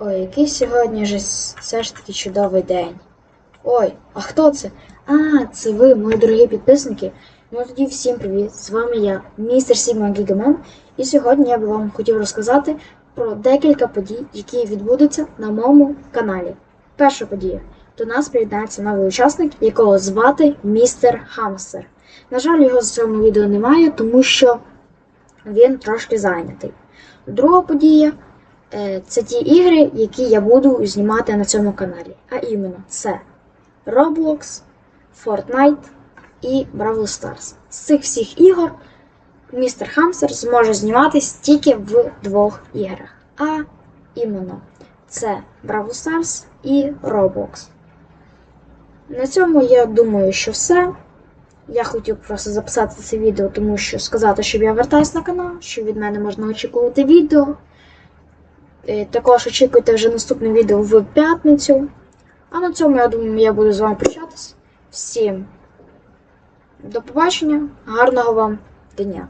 Ой, який сьогодні ж все ж таки чудовий день. Ой, а хто це? А, це ви, мої дорогі підписники. Ну тоді всім привіт! З вами я, містер Сігма Гігамен, і сьогодні я би вам хотів розказати про декілька подій, які відбудуться на моєму каналі. Перша подія. До нас приєднається новий учасник, якого звати містер Хамстер. На жаль, його в цьому відео немає, тому що він трошки зайнятий. Друга подія це ті ігри, які я буду знімати на цьому каналі. А іменно це Roblox, Fortnite і Brawl Stars. З цих всіх ігор містер Хамстер зможе зніматись тільки в двох іграх. А іменно це Brawl Stars і Roblox. На цьому я думаю, що все. Я хотів просто записати це відео, тому що сказати, щоб я вертаюсь на канал, що від мене можна очікувати відео. Також очікуйте вже наступне відео в п'ятницю. А на цьому, я думаю, я буду з вами прощатись. Всім до побачення, гарного вам дня!